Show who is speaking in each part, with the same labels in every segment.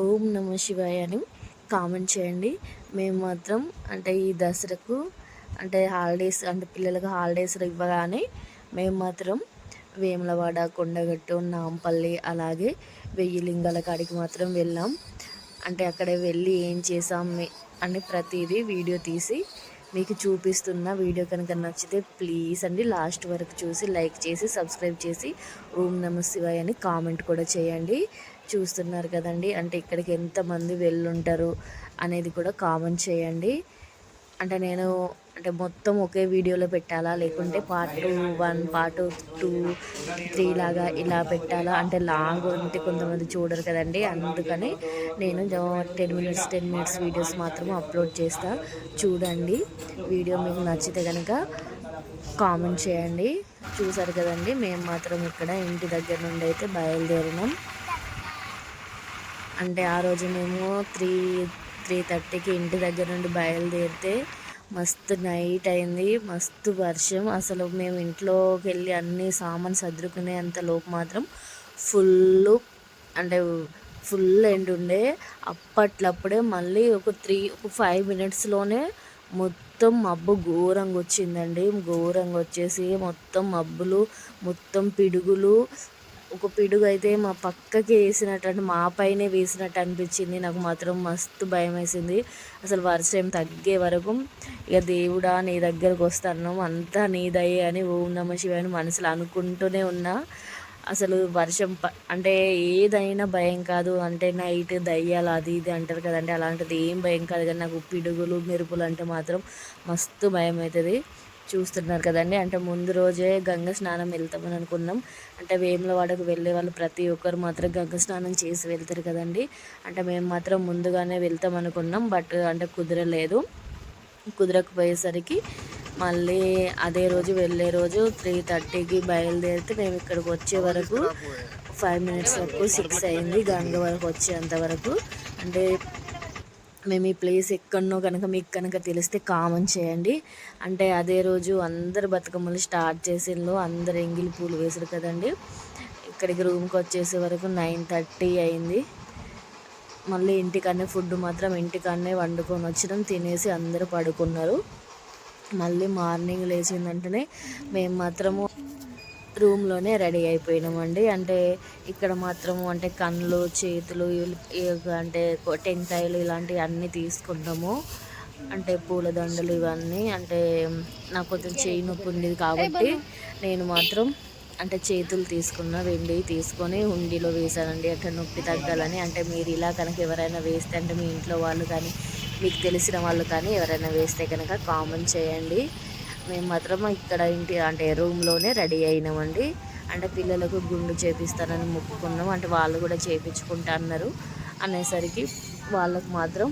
Speaker 1: ఓం నమ శివాయ అని కామెంట్ చేయండి. మేము మాత్రం అంటే ఈ దసరాకు అంటే హాలిడేస్ అంటే పిల్లలకు హాలిడేస్ ఇవ్వగానే మేము మాత్రం వేములవాడ కొండగట్టు నాంపల్లి అలాగే వెయ్యి లింగాల కాడికి మాత్రం వెళ్ళాం. అంటే అక్కడ వెళ్ళి ఏం చేసాం అని ప్రతిదీ వీడియో తీసి మీకు చూపిస్తున్న వీడియో కనుక నచ్చితే ప్లీజ్ అండి. లాస్ట్ వరకు చూసి లైక్ చేసి సబ్స్క్రైబ్ చేసి ఓం నమ శివాయ అని కామెంట్ కూడా చేయండి. చూస్తున్నారు కదండి. అంటే ఇక్కడికి ఎంతమంది వెళ్ళుంటారు అనేది కూడా కామెంట్ చేయండి. అంటే నేను అంటే మొత్తం ఒకే వీడియోలో పెట్టాలా? లేకుంటే part one part two three లాగా ఇలా పెట్టాలా? అంటే లాంగ్ ఉంటే కొంతమంది చూడరు కదండి. అందుకని నేను ten minutes ten minutes videos మాత్రం అప్లోడ్ చేస్తా. చూడండి. వీడియో మీకు నచ్చితే కనుక కామెంట్ చేయండి. చూసారు కదండి. మేము మాత్రం ఇక్కడ ఇంటి దగ్గర నుండి అయితే బయలుదేరినాం. అంటే ఆ రోజు మేము త్రీ త్రీ థర్టీకి ఇంటి దగ్గర నుండి బయలుదేరితే మస్తు నైట్ అయింది మస్తు వర్షం. అసలు మేము ఇంట్లోకి వెళ్ళి అన్ని సామాన్ సర్దుకునేంత లోపు మాత్రం ఫుల్ అంటే ఫుల్ ఎండ్ ఉండే. అప్పట్లప్పుడే మళ్ళీ ఒక త్రీ ఒక ఫైవ్ మినిట్స్లోనే మొత్తం మబ్బు ఘోరంగా వచ్చిందండి. ఘోరంగా వచ్చేసి మొత్తం మబ్బులు మొత్తం పిడుగులు ఒక పిడుగు అయితే మా పక్కకి వేసినట్టు అంటే మా పైనే వేసినట్టు అనిపించింది. నాకు మాత్రం మస్తు భయం వేసింది. అసలు వర్షం తగ్గే వరకు ఇక దేవుడా నీ దగ్గరకు వస్తాను. అంతా నీదయ్యే అని ఓం నమ శివాయ అని మనసులో అనుకుంటూనే ఉన్నా. అసలు వర్షం అంటే ఏదైనా భయం కాదు. అంటే నైట్ దయ్యాలు అది ఇది అంటారు కదండి. అలాంటిది ఏం భయం కాదు. కానీ నాకు పిడుగులు మెరుపులు అంటే మాత్రం మస్తు భయం అవుతుంది. చూస్తున్నారు కదండి. అంటే ముందు రోజే గంగ స్నానం వెళ్తామని అనుకున్నాం. అంటే వేములవాడకు వెళ్ళే వాళ్ళు ప్రతి ఒక్కరు మాత్రం గంగ స్నానం చేసి వెళ్తారు కదండి. అంటే మేము మాత్రం ముందుగానే వెళ్తాం అనుకున్నాం. బట్ అంటే కుదరలేదు. కుదరకపోయేసరికి మళ్ళీ అదే రోజు వెళ్ళే రోజు త్రీ థర్టీకి బయలుదేరితే మేము ఇక్కడికి వచ్చే వరకు ఫైవ్ మినిట్స్ వరకు సిక్స్ అయింది. గంగ వరకు వచ్చేంత వరకు. అంటే మేము ఈ ప్లేస్ ఎక్కడనో కనుక మీకు కనుక తెలిస్తే కామెంట్ చేయండి. అంటే అదే రోజు అందరు బతుకమ్మలు స్టార్ట్ చేసిండ్రు. అందరు ఎంగిలి పూలు వేసారు కదండి. ఇక్కడికి రూమ్కి వచ్చేసే వరకు నైన్ థర్టీ అయింది. మళ్ళీ ఇంటికన్నే ఫుడ్ మాత్రం ఇంటికన్నే వండుకొని వచ్చినాం. తినేసి అందరూ పడుకున్నారు. మళ్ళీ మార్నింగ్ లేచిన వెంటనే మేము మాత్రము రూమ్లోనే రెడీ అయిపోయినామండి. అంటే ఇక్కడ మాత్రము అంటే కళ్ళు చేతులు అంటే టెంకాయలు ఇలాంటివి అన్నీ తీసుకుంటాము. అంటే పూలదండలు ఇవన్నీ. అంటే నాకు కొంచెం చేయి నొప్పి ఉండేది కాబట్టి నేను మాత్రం అంటే చేతులు తీసుకున్న వెండి తీసుకొని హుండీలో వేసానండి అక్కడ నొప్పి తగ్గాలని. అంటే మీరు ఇలా కనుక ఎవరైనా వేస్తే అంటే మీ ఇంట్లో వాళ్ళు కానీ మీకు తెలిసిన వాళ్ళు కానీ ఎవరైనా వేస్తే కనుక కామెంట్ చేయండి. మేము మాత్రం ఇక్కడ ఇంటి అంటే రూమ్లోనే రెడీ అయినామండి. అంటే పిల్లలకు గుండు చేపిస్తానని మొక్కుకున్నాం. అంటే వాళ్ళు కూడా చేయించుకుంటా అన్నారు. అనేసరికి వాళ్ళకు మాత్రం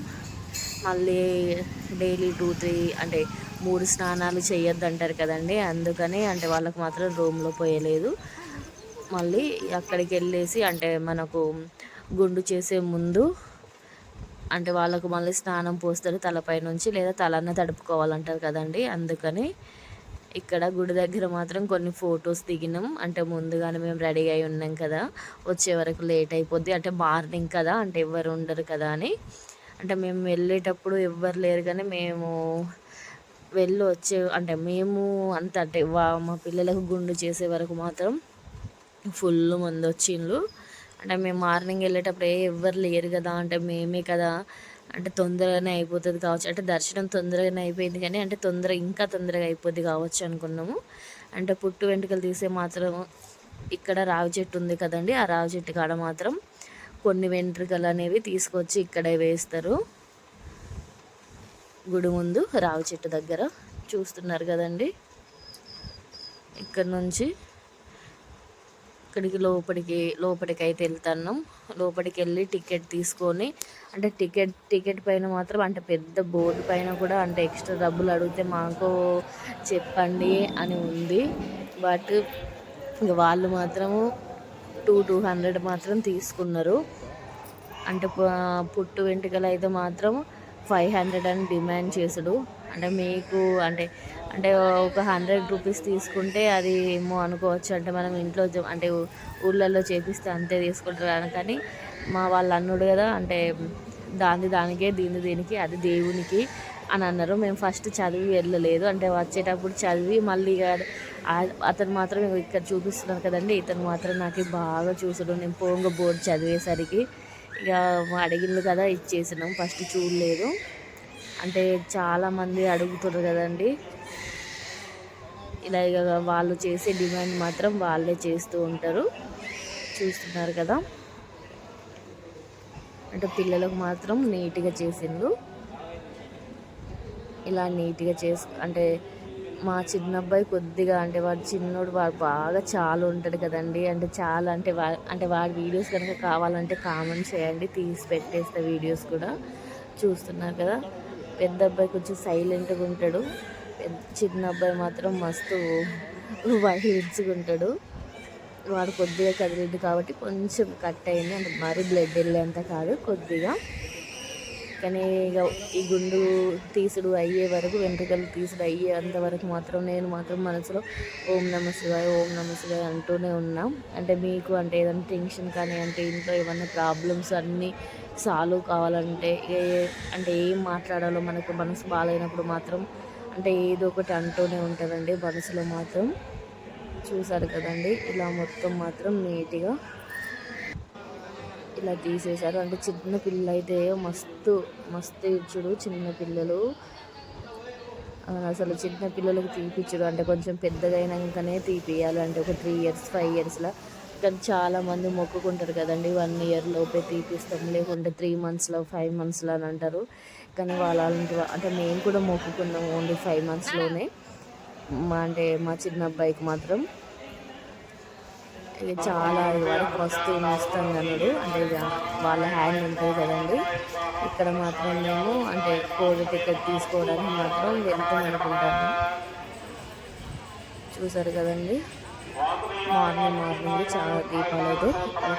Speaker 1: మళ్ళీ డైలీ టూ త్రీ అంటే మూడు స్నానాలు చేయొద్దు అంటారు కదండి. అందుకని అంటే వాళ్ళకు మాత్రం రూమ్లో పోయలేదు. మళ్ళీ అక్కడికి వెళ్ళేసి అంటే మనకు గుండు చేసే ముందు అంటే వాళ్ళకు మళ్ళీ స్నానం పోస్తారు తలపై నుంచి లేదా తలన్న తడుపుకోవాలంటారు కదండి. అందుకని ఇక్కడ గుడి దగ్గర మాత్రం కొన్ని ఫొటోస్ దిగినాం. అంటే ముందుగానే మేము రెడీ అయి ఉన్నాం కదా. వచ్చే వరకు లేట్ అయిపోద్ది. అంటే మార్నింగ్ కదా అంటే ఎవరు ఉండరు కదా అని. అంటే మేము వెళ్ళేటప్పుడు ఎవ్వరు లేరు కానీ మేము వెళ్ళి వచ్చే అంటే మేము అంత అంటే మా పిల్లలకు గుండు చేసే వరకు మాత్రం ఫుల్ మంది వచ్చిండ్రు. అంటే మేము మార్నింగ్ వెళ్ళేటప్పుడు ఎవ్వరు లేరు కదా అంటే మేమే కదా. అంటే తొందరగానే అయిపోతుంది కావచ్చు. అంటే దర్శనం తొందరగానే అయిపోయింది కానీ అంటే తొందర ఇంకా తొందరగా అయిపోద్ది కావచ్చు అనుకున్నాము. అంటే పుట్టు వెంట్రుకలు తీసే మాత్రం ఇక్కడ రావి చెట్టు ఉంది కదండి ఆ రావి చెట్టు కాడ మాత్రం కొన్ని వెంట్రుకలు అనేవి తీసుకొచ్చి ఇక్కడే వేస్తారు. గుడి ముందు రావి చెట్టు దగ్గర చూస్తున్నారు కదండి. ఇక్కడ నుంచి ఇక్కడికి లోపలికి లోపలికి అయితే వెళ్తున్నాం. లోపలికి వెళ్ళి టికెట్ తీసుకొని అంటే టికెట్ టికెట్ పైన మాత్రం అంటే పెద్ద బోర్డు పైన కూడా అంటే ఎక్స్ట్రా డబ్బులు అడిగితే మాకు చెప్పండి అని ఉంది. బట్ ఇక వాళ్ళు మాత్రము టూ టూ హండ్రెడ్ మాత్రం తీసుకున్నారు. అంటే పుట్టు వెంట్రుకలు అయితే మాత్రం ఫైవ్ హండ్రెడ్ అని డిమాండ్ చేసుడు. అంటే మీకు అంటే అంటే ఒక హండ్రెడ్ రూపీస్ తీసుకుంటే అది ఏమో అనుకోవచ్చు. అంటే మనం ఇంట్లో అంటే ఊళ్ళల్లో చేపిస్తే అంతే తీసుకుంటారు కానీ మా వాళ్ళు అన్నాడు కదా అంటే దాని దానికే దీని దీనికి అది దేవునికి అని అన్నారు. మేము ఫస్ట్ చదివి వెళ్ళలేదు. అంటే వచ్చేటప్పుడు చదివి మళ్ళీ ఇక అతను మాత్రం ఇక్కడ చూపిస్తున్నారు కదండి. ఇతను మాత్రం నాకు బాగా చూసాడు. నేను పోంగ బోర్డు చదివేసరికి ఇక అడిగిండు కదా ఇచ్చేసినాం. ఫస్ట్ చూడలేదు. అంటే చాలామంది అడుగుతున్నారు కదండి. ఇలా ఇక వాళ్ళు చేసే డిమాండ్ మాత్రం వాళ్ళే చేస్తూ ఉంటారు. చూస్తున్నారు కదా. అంటే పిల్లలకు మాత్రం నీట్గా చేసిండు ఇలా నీట్గా చేసు అంటే మా చిన్న అబ్బాయి కొద్దిగా అంటే వాడు చిన్నోడు వాడు బాగా చాలా ఉంటాడు కదండి. అంటే చాలా అంటే వా అంటే వాడి వీడియోస్ కనుక కావాలంటే కామెంట్ చేయండి. తీసి పెట్టేస్తే వీడియోస్ కూడా. చూస్తున్నారు కదా. పెద్ద అబ్బాయి కొంచెం సైలెంట్గా ఉంటాడు. చిన్న అబ్బాయి మాత్రం మస్తు వైలెన్స్గా ఉంటాడు వాడు కొద్దిగా కదిలింది కాబట్టి కొంచెం కట్ అయింది. అంటే మరీ బ్లడ్ వెళ్ళేంత కాదు కొద్దిగా. కానీ ఇక ఈ గుండు తీసుడు అయ్యే వరకు వెంట్రుకలు తీసుడు అయ్యేంత వరకు మాత్రం నేను మాత్రం మనసులో ఓం నమ శివాయ ఓం నమ శివాయ అంటూనే ఉన్నా. అంటే మీకు అంటే ఏదైనా టెన్షన్ కానీ అంటే ఇంట్లో ఏమైనా ప్రాబ్లమ్స్ అన్నీ సాల్వ్ కావాలంటే అంటే ఏం మాట్లాడాలో మనకు మనసు బాగాలేనప్పుడు మాత్రం అంటే ఏదో ఒకటి అంటూనే ఉంటారండి మనసులో మాత్రం. చూసారు కదండి ఇలా మొత్తం మాత్రం నీట్గా ఇలా తీసేశారు. అంటే చిన్న పిల్లలు అయితే మస్తు మస్తు ఇచ్చుడు చిన్న పిల్లలు. అసలు చిన్న పిల్లలకు తీపిచ్చుడు. అంటే కొంచెం పెద్దగా అయినాకనే తీపియాలి అంటే ఒక త్రీ ఇయర్స్ ఫైవ్ ఇయర్స్లో కానీ చాలామంది మొక్కుకుంటారు కదండి. వన్ ఇయర్ లోపే తీపిస్తాం. లేకుంటే త్రీ మంత్స్లో ఫైవ్ మంత్స్లో అని అంటారు. కానీ వాళ్ళ అంటే మేము కూడా మొక్కుకున్నాం ఓన్లీ ఫైవ్ మంత్స్లోనే మా అంటే మా చిన్న అబ్బాయికి మాత్రం. ఇక చాలా వరకు వస్తువు నష్టం అన్నాడు అంటే ఇక వాళ్ళ హ్యాండ్ ఉంటుంది కదండి. ఇక్కడ మాత్రం మేము అంటే కోవిడ్ టికెట్ తీసుకోవడానికి మాత్రం వెళ్తాం అనుకుంటాము చూసారు కదండి. మార్నింగ్ మార్నింగ్ చాలా దీపాలు అయితే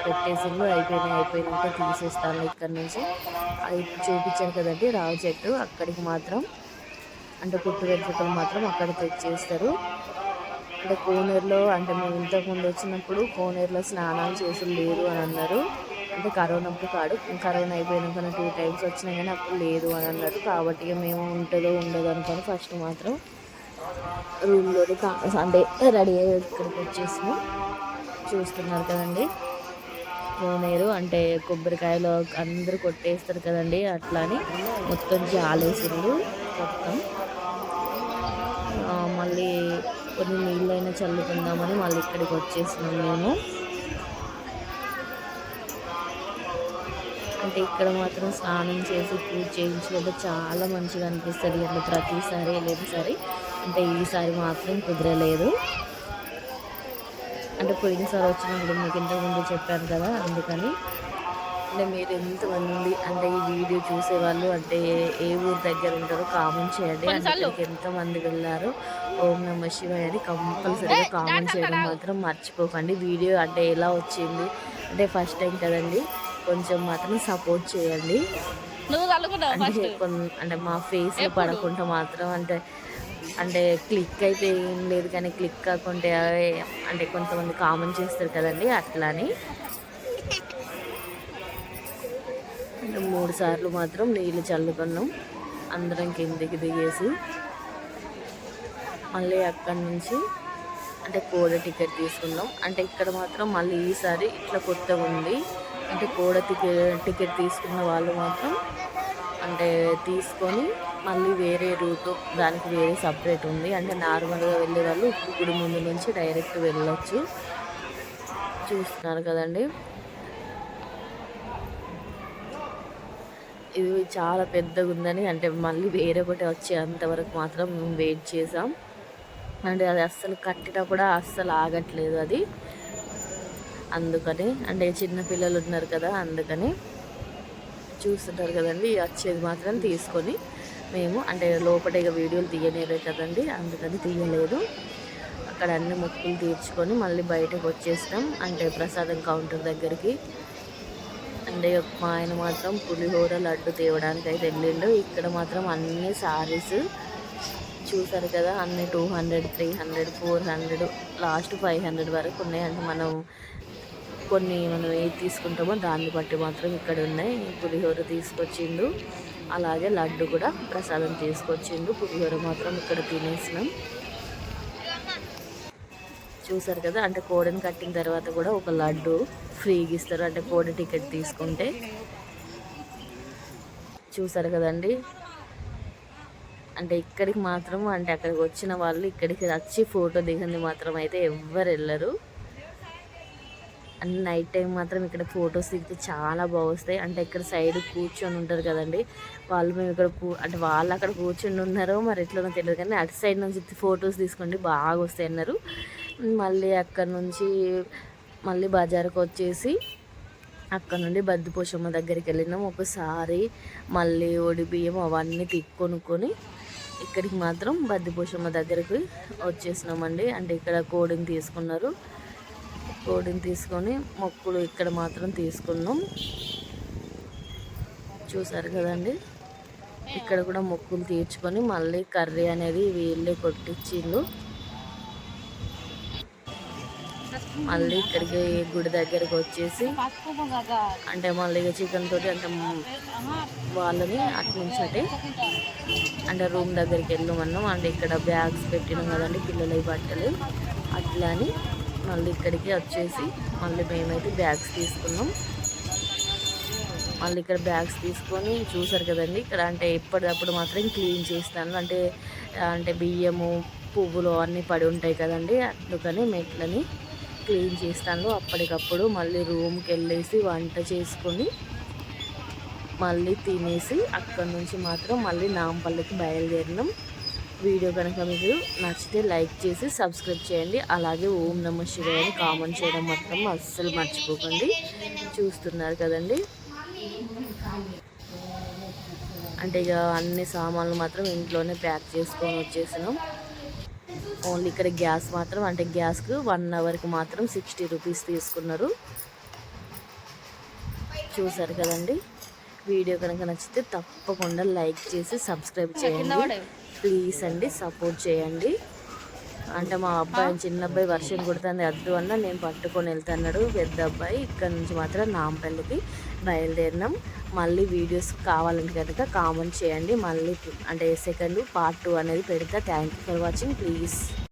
Speaker 1: పెట్టేసిండు అయిపోయినాయి అయిపోయినాక తీసేస్తాను ఇక్కడ నుంచి. అది చూపించాను కదండి రావి చెట్టు. అక్కడికి మాత్రం అంటే పుట్టు వెంట్రుకలు మాత్రం అక్కడ తెచ్చేస్తారు. అంటే కోనేరులో అంటే మేము ఇంతకుముందు వచ్చినప్పుడు కోనేరులో స్నానాలు చేసి లేరు అని అన్నారు. అంటే కరోనా అప్పుడు కాడు కరోనా అయిపోయినాక టూ టైమ్స్ వచ్చినా కానీ అప్పుడు లేదు అని అన్నారు. కాబట్టి మేము ఉంటుందో ఉండదు అనుకొని ఫస్ట్ మాత్రం రూమ్లోని అంటే రెడీ అయ్యి ఇక్కడికి వచ్చేసి చూస్తున్నారు కదండి. కోనేరు అంటే కొబ్బరికాయలు అందరూ కొట్టేస్తారు కదండి అట్లా అని మొత్తం జాలేసిండు మొత్తం. మళ్ళీ కొన్ని నీళ్ళైనా చల్లుకుందామని మళ్ళీ ఇక్కడికి వచ్చేసినాం మేము. అంటే ఇక్కడ మాత్రం స్నానం చేసి పూజ చేయించుకుంటే చాలా మంచిగా అనిపిస్తుంది. అండి ప్రతిసారి వెళ్ళేసారి అంటే ఈసారి మాత్రం కుదరలేదు. అంటే పోయినసారి వచ్చినప్పుడు మీకు ఇంతకుముందు చెప్పాను కదా అందుకని. అంటే మీరు ఎంతమంది అంటే ఈ వీడియో చూసేవాళ్ళు అంటే ఏ- ఊరు దగ్గర ఉంటారో కామెంట్ చేయండి. అంటే ఎంతమంది వెళ్ళారో ఓం నమ శివాయ అని కంపల్సరీగా కామెంట్ చేయడం మాత్రం మర్చిపోకండి. వీడియో అంటే ఎలా వచ్చింది? అంటే ఫస్ట్ టైం కదండి కొంచెం మాత్రం సపోర్ట్ చేయండి. అంటే మా ఫేస్ పడకుండా మాత్రం అంటే అంటే క్లిక్ అయితే ఏం లేదు కానీ క్లిక్ కాకుంటే అవే అంటే కొంతమంది కామెంట్ చేస్తారు కదండి అట్లా అని మూడు సార్లు మాత్రం నీళ్ళు చల్లుకున్నాం. అందరం కిందికి దిగేసి మళ్ళీ అక్కడి నుంచి అంటే కోడ టికెట్ తీసుకున్నాం. అంటే ఇక్కడ మాత్రం మళ్ళీ ఈసారి ఇట్లా కొత్తగా ఉంది. అంటే కోడ టికెట్ టికెట్ తీసుకున్న వాళ్ళు మాత్రం అంటే తీసుకొని మళ్ళీ వేరే రూట్ దానికి వేరే సపరేట్ ఉంది. అంటే నార్మల్గా వెళ్ళే వాళ్ళు ఇప్పుడు ముందు నుంచి డైరెక్ట్ వెళ్ళొచ్చు. చూస్తున్నారు కదండి. ఇది చాలా పెద్దగా ఉందని అంటే మళ్ళీ వేరే ఒకటి వచ్చేంతవరకు మాత్రం మేము వెయిట్ చేసాం అంటే అది అస్సలు కట్టినా కూడా అస్సలు ఆగట్లేదు అది. అందుకని అంటే చిన్న పిల్లలు ఉన్నారు కదా అందుకని చూస్తుంటారు కదండి వచ్చేది మాత్రం తీసుకొని మేము అంటే లోపల ఇక వీడియోలు తీయలేదే కదండి అందుకని తీయలేదు. అక్కడ అన్ని మొక్కులు తీర్చుకొని మళ్ళీ బయటకు వచ్చేసినాం అంటే ప్రసాదం కౌంటర్ దగ్గరికి. అంటే మా ఆయన మాత్రం పులిహోర లడ్డు తేవడానికి అయితే వెళ్ళిండు. ఇక్కడ మాత్రం అన్ని సారీస్ చూసారు కదా అన్ని two hundred three hundred four hundred last five hundred వరకు ఉన్నాయి అంటే మనం కొన్ని మనం ఏది తీసుకుంటామో దాన్ని బట్టి మాత్రం ఇక్కడ ఉన్నాయి. పులిహోర తీసుకొచ్చిండు. అలాగే లడ్డు కూడా ప్రసాదం తీసుకొచ్చిండు. పులిహోర మాత్రం ఇక్కడ తినేసినాం. చూసారు కదా? అంటే కోడిని కట్టిన తర్వాత కూడా ఒక లడ్డు ఫ్రీగా ఇస్తారు. అంటే కోడి టికెట్ తీసుకుంటే. చూసారు కదండి? అంటే ఇక్కడికి మాత్రం అంటే అక్కడికి వచ్చిన వాళ్ళు ఇక్కడికి వచ్చి ఫోటో దిగింది మాత్రం అయితే ఎవ్వరు వెళ్ళరు. అండ్ నైట్ టైం మాత్రం ఇక్కడ ఫొటోస్ దిగితే చాలా బాగొస్తాయి. అంటే ఇక్కడ సైడ్ కూర్చొని ఉంటారు కదండి. వాళ్ళు మేము ఇక్కడ కూ అంటే వాళ్ళు అక్కడ కూర్చొని ఉన్నారో మరి ఎట్లనో తెలియదు కానీ అటు సైడ్ నుంచి ఫొటోస్ తీసుకోండి బాగా వస్తాయి అన్నారు. మళ్ళీ అక్కడ నుంచి మళ్ళీ బజార్కి వచ్చేసి అక్కడ నుండి బద్దిపోషమ్మ దగ్గరికి వెళ్ళినాం. ఒకసారి మళ్ళీ ఒడి బియ్యం అవన్నీ తిక్కొనుక్కొని ఇక్కడికి మాత్రం బద్దిపోషమ్మ దగ్గరికి వచ్చేసినామండి. అంటే ఇక్కడ కోడిని తీసుకున్నారు. కోడిని తీసుకొని మొక్కులు ఇక్కడ మాత్రం తీసుకున్నాం. చూసారు కదండి? ఇక్కడ కూడా మొక్కులు తీర్చుకొని మళ్ళీ కర్రీ అనేది వీళ్ళే కొట్టించిండు. మళ్ళీ ఇక్కడికి గుడి దగ్గరికి వచ్చేసి అంటే మళ్ళీ చికెన్ తోటి అంటే వాళ్ళని అట్నుంచి అంటే అంటే రూమ్ దగ్గరికి వెళ్ళమన్నాం. అంటే ఇక్కడ బ్యాగ్స్ పెట్టినాం కదండి పిల్లలవి బట్టలు. అట్లా అని మళ్ళీ ఇక్కడికి వచ్చేసి మళ్ళీ మేమైతే బ్యాగ్స్ తీసుకున్నాం. మళ్ళీ ఇక్కడ బ్యాగ్స్ తీసుకొని చూసారు కదండి ఇక్కడ అంటే ఎప్పటికప్పుడు మాత్రం క్లీన్ చేస్తాను. అంటే అంటే బియ్యము పువ్వులు అన్నీ పడి ఉంటాయి కదండి అందుకని మెట్లని క్లీన్ చేస్తాను. అప్పటికప్పుడు మళ్ళీ రూమ్కి వెళ్ళేసి వంట చేసుకొని మళ్ళీ తినేసి అక్కడి నుంచి మాత్రం మళ్ళీ నాంపల్లికి బయలుదేరినాం. వీడియో కనుక మీకు నచ్చితే లైక్ చేసి సబ్స్క్రైబ్ చేయండి. అలాగే ఓం నమ శివాయని కామెంట్ చేయడం మాత్రం అస్సలు మర్చిపోకండి. చూస్తున్నారు కదండి. అంటే ఇక అన్ని సామాన్లు మాత్రం ఇంట్లోనే ప్యాక్ చేసుకొని వచ్చేసినాం. ఓన్లీ ఇక్కడ గ్యాస్ మాత్రం అంటే గ్యాస్కు వన్ అవర్కి మాత్రం సిక్స్టీ రూపీస్ తీసుకున్నారు. చూసారు కదండి. వీడియో కనుక నచ్చితే తప్పకుండా లైక్ చేసి సబ్స్క్రైబ్ చేయండి. ప్లీజ్ అండి సపోర్ట్ చేయండి. అంటే మా అబ్బాయి చిన్న అబ్బాయి వర్షం కుడుతుంది అద్దు అన్న నేను పట్టుకొని వెళ్తున్నాడు పెద్ద అబ్బాయి. ఇక్కడ నుంచి మాత్రం నాంపల్లికి బయలుదేరినాం. మళ్ళీ వీడియోస్ కావాలంటే కనుక కామెంట్ చేయండి. మళ్ళీ అంటే సెకండ్ పార్ట్ టూ అనేది పెడతా. Thank you for watching please